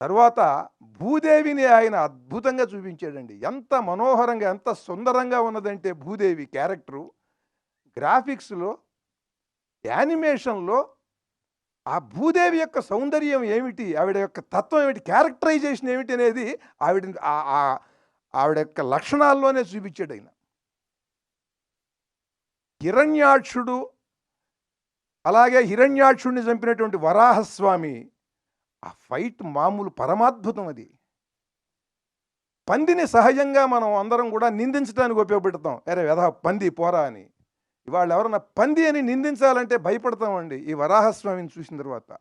తర్వాత భూదేవిని ఆయన అద్భుతంగా చూపించాడండి. ఎంత మనోహరంగా ఎంత సుందరంగా ఉన్నదంటే భూదేవి క్యారెక్టరు. గ్రాఫిక్స్లో యానిమేషన్లో ఆ భూదేవి యొక్క సౌందర్యం ఏమిటి ఆవిడ యొక్క తత్వం ఏమిటి క్యారెక్టరైజేషన్ ఏమిటి అనేది ఆవిడ ఆ- ఆవిడ యొక్క లక్షణాల్లోనే చూపించాడు ఆయన హిరణ్యాక్షుడు అలాగే హిరణ్యాక్షుడిని చంపినటువంటి వరాహస్వామి ఆ ఫైట్ మామూలు పరమాద్భుతం అది. పందిని సహజంగా మనం అందరం కూడా నిందించడానికి ఉపయోగపెడతాం. అరే వెధ పంది పోరా అని. ఇవాళ ఎవరన్నా పంది అని నిందించాలంటే భయపడతామండి. ఈ వరాహస్వామిని చూసిన తర్వాత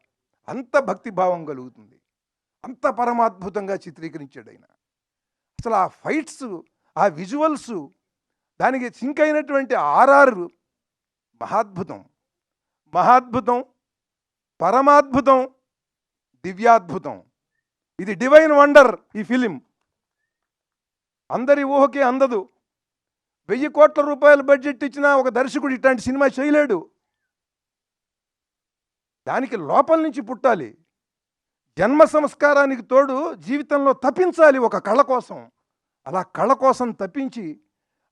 అంత భక్తిభావం కలుగుతుంది. అంత పరమాద్భుతంగా చిత్రీకరించాడు ఆయన. అసలు ఆ ఫైట్స్ ఆ విజువల్స్ దానికి సింక్ అయినటువంటి ఆర్ఆర్ మహాద్భుతం. మహాద్భుతం పరమాద్భుతం దివ్యాద్భుతం. ఇది డివైన్ వండర్ ఈ ఫిలిం. అందరి ఊహకే అందదు. వెయ్యి కోట్ల రూపాయల బడ్జెట్ ఇచ్చిన ఒక దర్శకుడు ఇట్లాంటి సినిమా చేయలేడు. దానికి లోపల నుంచి పుట్టాలి. జన్మ సంస్కారానికి తోడు జీవితంలో తప్పించాలి ఒక కళ కోసం. అలా కళ కోసం తప్పించి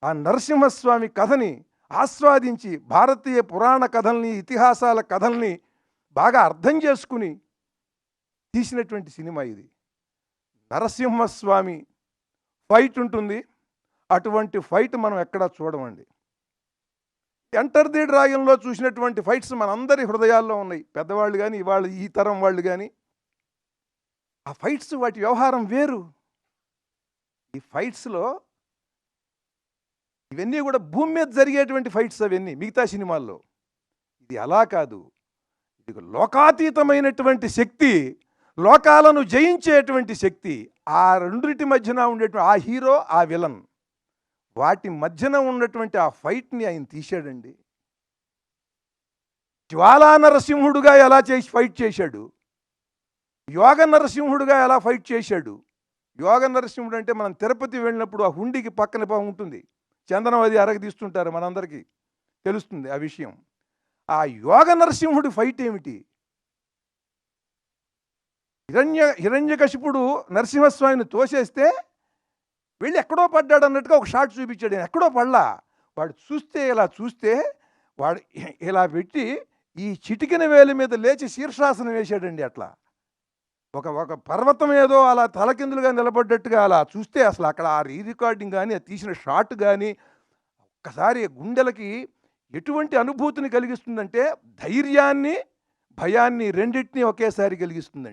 ఆ నరసింహస్వామి కథని ఆస్వాదించి భారతీయ పురాణ కథల్ని ఇతిహాసాల కథల్ని బాగా అర్థం చేసుకుని తీసినటువంటి సినిమా ఇది. నరసింహస్వామి ఫైట్ ఉంటుంది. అటువంటి ఫైట్ మనం ఎక్కడా చూడమండి. ఎంటర్ ది డ్రాగన్లో చూసినటువంటి ఫైట్స్ మనందరి హృదయాల్లో ఉన్నాయి. పెద్దవాళ్ళు కానీ ఇవాళ ఈ తరం వాళ్ళు కానీ ఆ ఫైట్స్ వాటి వ్యవహారం వేరు. ఈ ఫైట్స్లో ఇవన్నీ కూడా భూమి మీద జరిగేటువంటి ఫైట్స్ అవన్నీ మిగతా సినిమాల్లో. ఇది అలా కాదు. ఇది లోకాతీతమైనటువంటి శక్తి లోకాలను జయించేటువంటి శక్తి ఆ రెండింటి మధ్యన ఉండేటువంటి ఆ హీరో ఆ విలన్. వాటి మధ్యన ఉన్నటువంటి ఆ ఫైట్ని ఆయన తీశాడండి. జ్వాలా నరసింహుడుగా ఎలా చేసి ఫైట్ చేశాడు? యోగ నరసింహుడుగా ఎలా ఫైట్ చేశాడు? యోగ నరసింహుడు అంటే మనం తిరుపతి వెళ్ళినప్పుడు ఆ హుండీకి పక్కన పా- ఉంటుంది. చందనం అది అరగదీస్తుంటారు మనందరికీ. తెలుస్తుంది ఆ విషయం. ఆ యోగ నరసింహుడి ఫైట్ ఏమిటి? హిరణ్య హిరణ్యకశిపుడు నరసింహస్వామిని తోసేస్తే వెళ్ళి ఎక్కడో పడ్డాడు అన్నట్టుగా ఒక షాట్ చూపించాడు. ఎక్కడో పడలా. వాడు చూస్తే ఇలా చూస్తే వాడు ఇలా పెట్టి ఈ చిటికిన వేలి మీద లేచి శీర్షాసనం వేసాడండి అట్లా. ఒక ఒక పర్వతం ఏదో అలా తలకిందులుగా నిలబడ్డట్టుగా అలా చూస్తే అసలు అక్కడ ఆ రీ రికార్డింగ్ కానీ తీసిన షాట్ కానీ ఒక్కసారి గుండెలకి ఎటువంటి అనుభూతిని కలిగిస్తుందంటే ధైర్యాన్ని భయాన్ని రెండింటినీ ఒకేసారి కలిగిస్తుందండి.